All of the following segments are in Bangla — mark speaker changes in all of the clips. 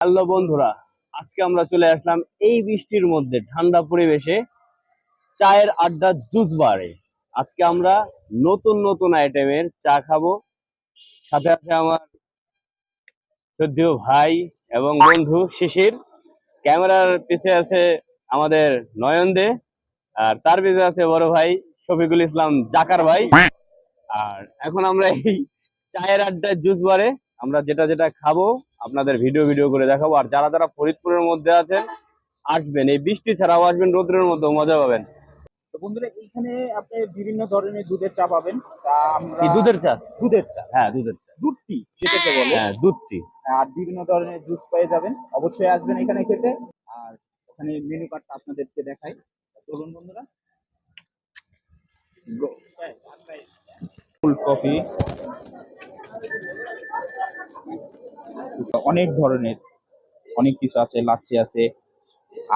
Speaker 1: হ্যালো বন্ধুরা আজকে আমরা চলে আসলাম এই বৃষ্টির মধ্যে ঠান্ডা পরিবেশে চায়ের আড্ডা জুস বারে। আজকে আমরা নতুন নতুন আইটেমের চা খাব। সাথে আছে আমার শ্রদ্ধেয় ভাই এবং বন্ধু শিশির। ক্যামেরার পিছে আছে আমাদের নয়ন দে আর তার পিছে আছে বড় ভাই শফিকুল ইসলাম জাকার ভাই। আর এখন আমরা এই চায়ের আড্ডা জুস বারে আমরা যেটা যেটা খাব আপনাদের ভিডিও ভিডিও করে দেখাবো। আর যারা যারা ফরিদপুরের মধ্যে আছেন আসবেন। এই বৃষ্টি ছাড়াও আসবেন রোদ্রের মধ্যে মজা পাবেন।
Speaker 2: তো বন্ধুরা এইখানে আপনি বিভিন্ন ধরনের দুধের চা পাবেন। তা আমরা
Speaker 1: দুধের চা?
Speaker 2: দুধের চা।
Speaker 1: হ্যাঁ দুধের চা।
Speaker 2: যেটাকে বলে?
Speaker 1: হ্যাঁ দুধটি।
Speaker 2: আর বিভিন্ন ধরনের জুস পেয়ে যাবেন। অবশ্যই আসবেন এখানে খেতে। আর ওখানে মেনু কার্ডটা আপনাদেরকে দেখাই। চলুন বন্ধুরা। ফুল কফি অনেক ধরনের অনেক কিছু আছে লাচ্ছি আছে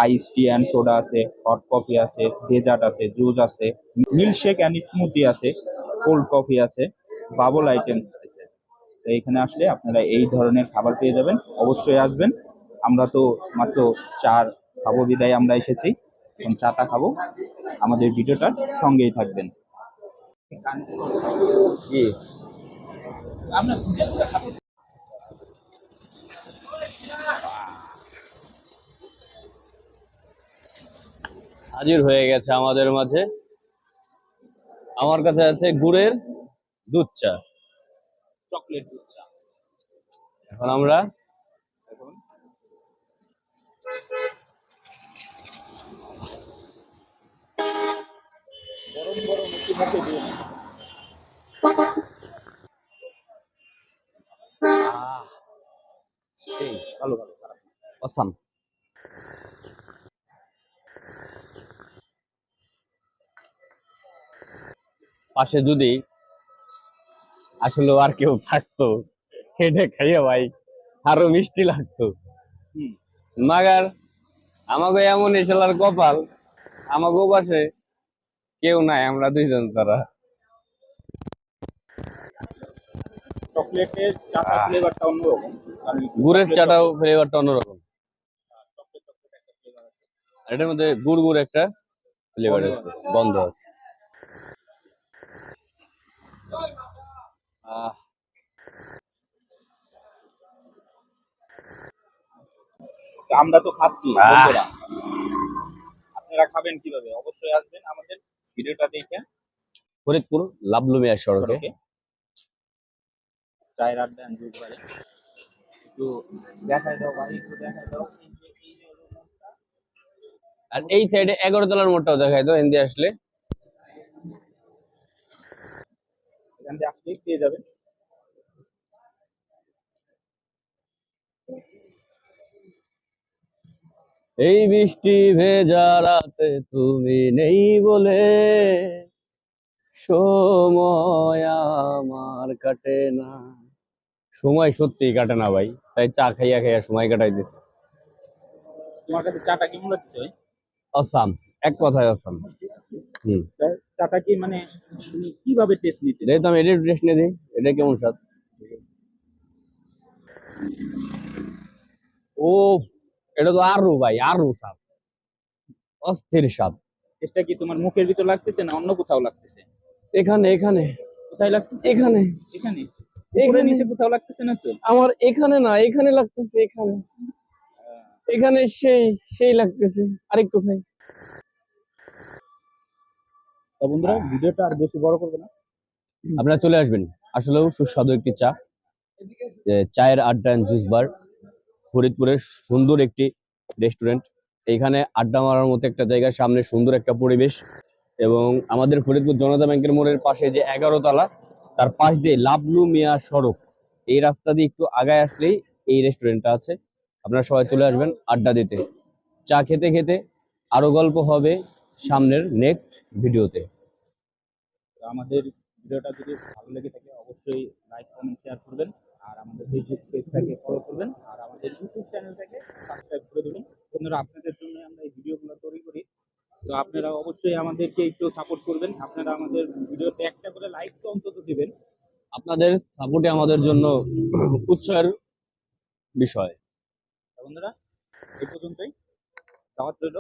Speaker 2: আইস টি অ্যান্ড সোডা আছে হট কফি আছে ডেজার্ট আছে জুস আছে মিল্কশেক অ্যান্ড স্মুদি আছে কোল্ড কফি আছে বাবল আইটেমস আছে। তো এখানে আসলে আপনারা এই ধরনের খাবার পেয়ে যাবেন অবশ্যই আসবেন। আমরা তো মাত্র চার খাব বিদায় আমরা এসেছি। এখন চাটা খাব। আমাদের ভিডিওটার সঙ্গেই থাকবেন। আমরা
Speaker 1: হাজির হয়ে গেছে আমাদের মাঝে। আমার কাছে আছে গুড়ের দুধ চা।
Speaker 2: চকলেট দুধ চা।
Speaker 1: এখন আমরা
Speaker 2: ভালো ভালো
Speaker 1: পাশে যদি আসলে আর কেউ থাকতো হেঁটে খাইয়া ভাই আরও মিষ্টি লাগতো। মাগার আমাকে এমন এসেলার কপাল আমাকে পাশে কেউ নাই আমরা দুইজন তারা।
Speaker 2: চকলেটের চাটা ফ্লেভারটা অন্যরকম
Speaker 1: গুড়ের চাটাও ফ্লেভারটা অন্যরকম।
Speaker 2: chocolate chocolate একটা flavor
Speaker 1: এটার মধ্যে গুড় গুড় একটা ফ্লেভার আছে বন্ধ আছে আহ
Speaker 2: তো আমরা তো খাচ্ছি আপনারা খাবেন কীভাবে? অবশ্যই আসবেন আমাদের ভিডিওটা দেখে।
Speaker 1: ফরিদপুর লাভলু মিয়া সড়কে।
Speaker 2: চায়ের আড্ডা জুস একটু দেখাই দাও ভাই একটু দেখাই দাও।
Speaker 1: আর এই সাইডে এগারো তলার মোড়টাও দেখাই তো হিন্দি আসলে
Speaker 2: এখান থেকে আসলেই পেয়ে যাবেন
Speaker 1: এই বৃষ্টি ভেজা রাতে তুমি নেই বলে। সময় আমার কাটে না। সময় সত্যি কাটে না ভাই তাই চা খাইয়া খাইয়া সময় কাটাই দিছে।
Speaker 2: তোমার কাছে চাটা কেমন লাগছে
Speaker 1: অসাম এক কথায় অসাম হম।
Speaker 2: চাটা কি মানে কীভাবে টেস্ট নিতে?
Speaker 1: দেখি তো আমি এডিট ড্রেস নিয়ে দিই এটা কেমন স্বাদ? ও এটা তো আরু ভাই আরু সাপ অস্থির সাপ
Speaker 2: এটা কি তোমার মুখের ভিতর লাগতেছে না অন্য কোথাও লাগতেছে?
Speaker 1: এখানে এখানে।
Speaker 2: কোথায় লাগতেছে?
Speaker 1: এখানে।
Speaker 2: এখানে?
Speaker 1: এখানে।
Speaker 2: নিচে কোথাও লাগতেছে না তো?
Speaker 1: আমার এখানে না এখানে লাগতেছে এখানে। এখানে সেই সেই লাগতেছে। আরেকটু খাই।
Speaker 2: তা বন্ধুরা ভিডিওটা আর বেশি বড় করবে না।
Speaker 1: আপনারা চলে আসবেন। আসলেও সুস্বাদু একটি চা। চায়ের আড্ডা জুস বার ফরিদপুরের সুন্দর একটি রেস্টুরেন্ট এখানে আড্ডা মারার মতো একটা জায়গা, সামনে সুন্দর একটা পরিবেশ এবং আমাদের ফরিদপুর জনতা ব্যাংকের মোড়ের পাশে যে এগারো তলা, তার পাশ দিয়ে লাভলু মিয়া সড়ক। এই রাস্তা দিয়ে একটু আগায় আসলেই এই রেস্টুরেন্টটা আছে। আপনারা সবাই চলে আসবেন আড্ডা দিতে। চা খেতে খেতে আরও গল্প হবে সামনের নেক্সট ভিডিওতে।
Speaker 2: আমাদের ভিডিওটা যদি ভালো লেগে থাকে, অবশ্যই লাইক কমেন্ট শেয়ার করবেন। আর আমাদের ফেসবুক পেজটাকে ফলো করবেন আর আমাদের ইউটিউব চ্যানেলটাকে সাবস্ক্রাইব করে দেবেন। বন্ধুরা আপনাদের জন্য আমরা এই ভিডিওগুলো তৈরি করি। তো আপনারা অবশ্যই আমাদেরকে একটু সাপোর্ট করবেন। আপনারা আমাদের ভিডিওতে একটা করে লাইক তো অন্তত দিবেন।
Speaker 1: আপনাদের সাপোর্টে আমাদের জন্য উৎসাহের বিষয়।
Speaker 2: বন্ধুরা এই পর্যন্তই। দাওয়াত রইল